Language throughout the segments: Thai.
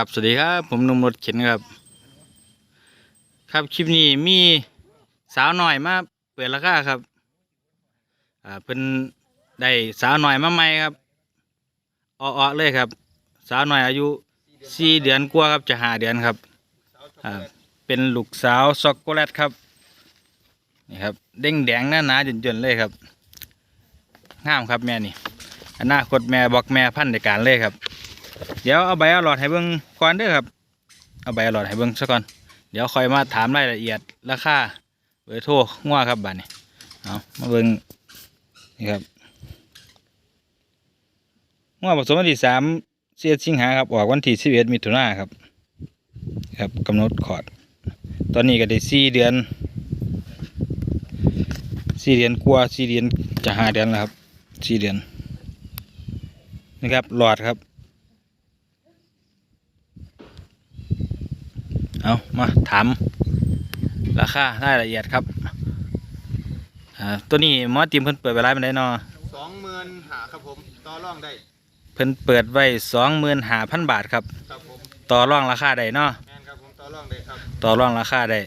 ครับสวัสดีครับผมนุ่มรถเข็นครับ ครับคลิปนี้มีสาวหน่อยมาเปิดราคาครับอ่าเพิ่นได้สาวหน่อยมาใหม่ครับอ้อๆเลยครับ สาวหน่อยอายุสี่เดือนกว่าครับจะหาเดือนครับอ่าเป็นลูกสาวช็อกโกแลตครับนี่ครับเด้งแดงหน้าหนาจนๆเลยครับงามครับแม่นี่อนาคตแม่บอกแม่พันในการเลยครับ เดี๋ยวเอาใบเอาหลอดให้เบิ่งก่อนเด้อครับ เอาใบเอาหลอดให้เบิ่งซะก่อน เดี๋ยวค่อยมาถามรายละเอียดราคาเบอร์โทรงัวครับบัดนี้เอามาเบิ่งนี่ครับงัวผสมวันที่สามเสียสิงหาครับออกวันที่สิบเอ็ดมิถุนาครับ ครับกำหนดขอด ตอนนี้ก็ได้สี่เดือนสี่เดือนกว่าสี่เดือนจะห้าเดือนแล้วครับสี่เดือนนี่ครับหลอดครับ เอามาถามราคารายละเอียดครับอ่าตัวนี้หมอติมเพิ่นเปิดไว้ร้านมันได้นอสองหมื่นหาครับผมต่อรองได้เพิ่นเปิดไว้สองหมื่นห้าพันบาทครับ ครับผมต่อรองราคาได้เนาะแมนครับผมต่อรองได้ครับต่อรองราคาได้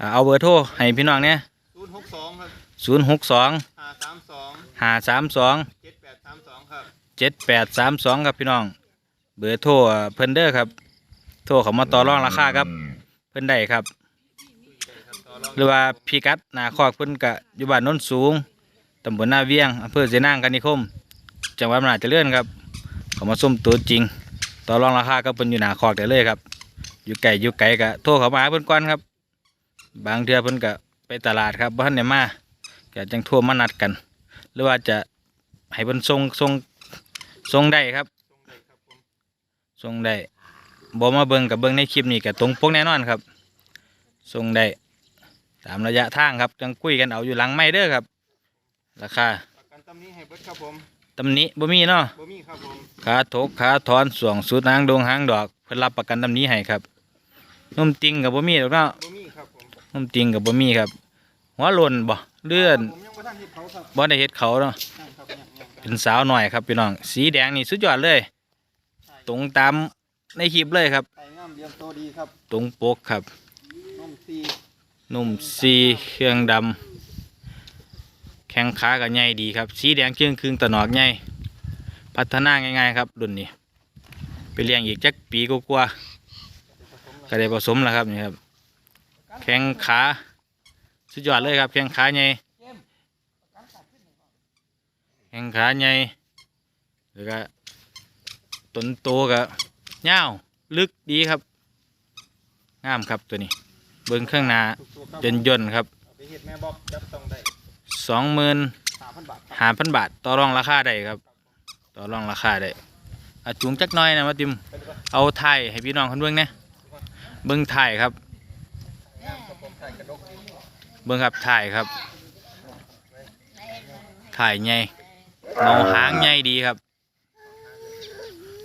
อ่าเอาเบอร์โทรให้พี่น้องเนี่ยศูนย์หกสองครับศูนย์หกสองหาสามสองห้าสามสอง เจ็ดแปดสามสองครับ เจ็ดแปดสามสองครับพี่น้อง เบอร์โทรอ่าเพิ่นเด้อครับ โทรเขามาต่อรองราคาครับ เพิ่นได้ครับได้ครับต่อรองหรือว่าพีกัดหนาคอกเพิ่นกะอยู่บ้านโน้นสูงตำบลหน้าเวียงอำเภอเสนางกันนิคม จังหวัดอำนาจเจริญครับ เขามาส้มตัวจริง ต่อรองราคาก็เพิ่นอยู่หน้าคอกได้เลยครับ อยู่ไกลอยู่ไกลกะโทรเขามาหาเพิ่นก่อนครับ บางเทื่อเพิ่นกะไปตลาดครับบ่ทันได้มาก็จังโทรมานัดกัน หรือว่าจะให้เพิ่นส่งส่งส่งได้ครับตรงได้ครับผมส่งได้ บ่มาเบิ่งกับเบิ่งในคลิปนี้ก็ตรงปกแน่นอนครับส่งได้ตามระยะทางครับจังคุยกันเอาอยู่หลังไม่เด้อครับ ราคาประกันตำนี้ให้เบิดครับผมตำหนิบ่มีเนาะบ่มีครับผมขาถกขาถอนส่วงสุดหางดงหางดอก เพิ่นรับประกันตำหนิให้ครับนุ่มติงกับบ่มีดอกเนาะบ่มีครับผมนุ่มติงกับบ่มีครับหัวหล่นบ่เลื่อนผมยังบ่ทันเฮ็ดเขาครับบ่ได้เฮ็ดเขาเนาะยังครับยังยังเป็นสาวหน่อยครับพี่น้องสีแดงนี่สุดยอดเลย ตรงตาม ในคลิปเลยครับไก่งามเลี้ยงโตดีครับตรงปกครับ นมซีนุ่มสีเครื่องดำแข้งขาก็ใหญ่ดีครับ สีแดงเครื่องครึ่งตะหนอกใหญ่พัฒนาง่ายๆครับรุ่นนี้ ไปเลี้ยงอีกจักปีกว่าๆก็ได้ผสมแล้วครับนี่ครับ แข้งขาสุดยอดเลยครับแข้งขาใหญ่แข้งขาใหญ่แล้วก็ต้นโตก็ ยาวลึกดีครับงามครับตัวนี้ เบิ้งเครื่องหน้าถูกตัวครับยนยนต์ครับเอาไปเฮ็ดแม่บอกจับต้องได้สองหมื่นสามพันบาทครับห้าพันบาท ต่อรองราคาได้ครับ ต่อรองราคาได้อาจุงจักหน้อยนะมาติมเป็นก็เอาไทยให้พี่น้องคนเบิ้งนะเบิ้งไทยครับงามครับผมไก่กระดกเบิ้งครับไทยครับไทยใหญ่เงาหางใหญ่ดีครับ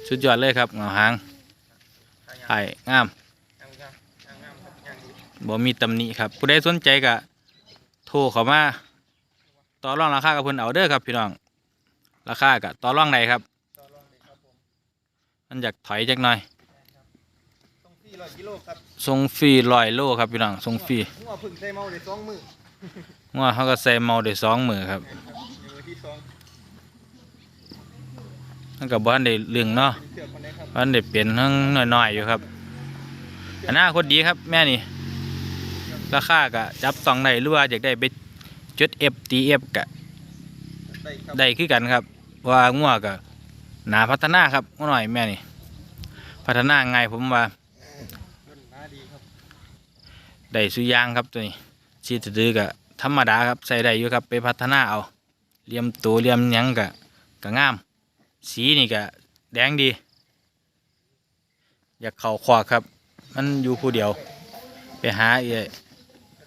สุดยอดเลยครับเงาหางไทยงามงามงามงามงามครับงามดีบ่มีตำหนิครับ ผู้ใดสนใจก็โทรเข้ามาต่อรองราคากับเพิ่นเอาเด้อครับพี่น้อง ราคาก็ต่อรองได้ครับต่อรองได้ครับผมมันอยากถอยจักหน่อยต้องฟรีร้อยกิโลครับส่งฟรีร้อยโลครับพี่น้องส่งฟรีหัวพึ่งใส่เมาได้สองมือว่าเขาก็ใส่เมาได้สองมือครับ มือที่สอง มันก็บ้านได้เรื่องเนาะบ้านได้เปลี่ยนทั้งน้อยๆอยู่ครับอนาคตดีครับแม่นี่ ราคาก็จับต้องได้หรือว่าอยากได้ไปจุด F T F ก็ได้ครับได้คือกันครับ ว่างัวก็หนาพัฒนาครับงัวหน่อยแม่นี่ พัฒนาไงผมว่าได้สุยางครับตัวนี้ชีตดื้อก็ธรรมดาครับใส่ได้อยู่ครับไปพัฒนาเอาเลียมตัวเลียมยังก็ก็งาม สีนี่ก็แดงดี อยากเข่าขวากครับ มันอยู่ผู้เดียว ไปหาเอ้ย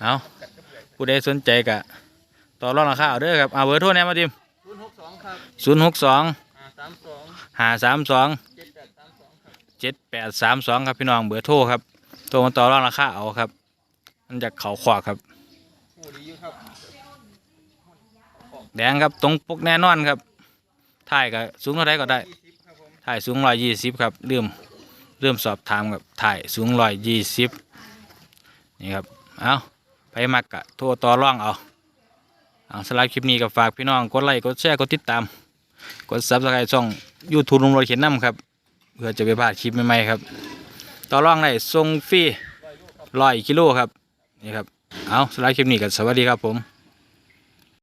เอาผู้ใดสนใจก็ต่อรองราคาเอาเด้อครับเอาเบอร์โทรแหน่มาดิมศูนย์หกสองครับศูนย์หกสองอ่าสามสองห้าสามสองเจ็ดแปดสามสองครับเจ็ดแปดสามสองครับพี่น้องเบอร์โทรครับโทรมาต่อรองราคาเอาครับ มันจากเขาขวากครับ ผู้ดีอยู่ครับ แดงครับตรงปกแน่นอนครับ ถ่ายก็สูงเท่าไรก็ได้ถ่ายสูงร้อยยี่สิบครับลืมเริ่มสอบถามกับถ่ายสูงร้อยยี่สิบนี่ครับเอาไปมักกะโทรต่อร่องเอาเอาสำหรับคลิปนี้ก็ฝากพี่น้องกดไลค์กดแชร์กดติดตาม กดซับสไครต์ช่องยูทูบลุงรถเข็นน้ำครับเพื่อจะไปพลาดคลิปใหม่ๆครับ ต่อร่องได้ส่งฟรีร้อยกิโลครับนี่ครับเอาสำหรับคลิปนี้ก็สวัสดีครับผม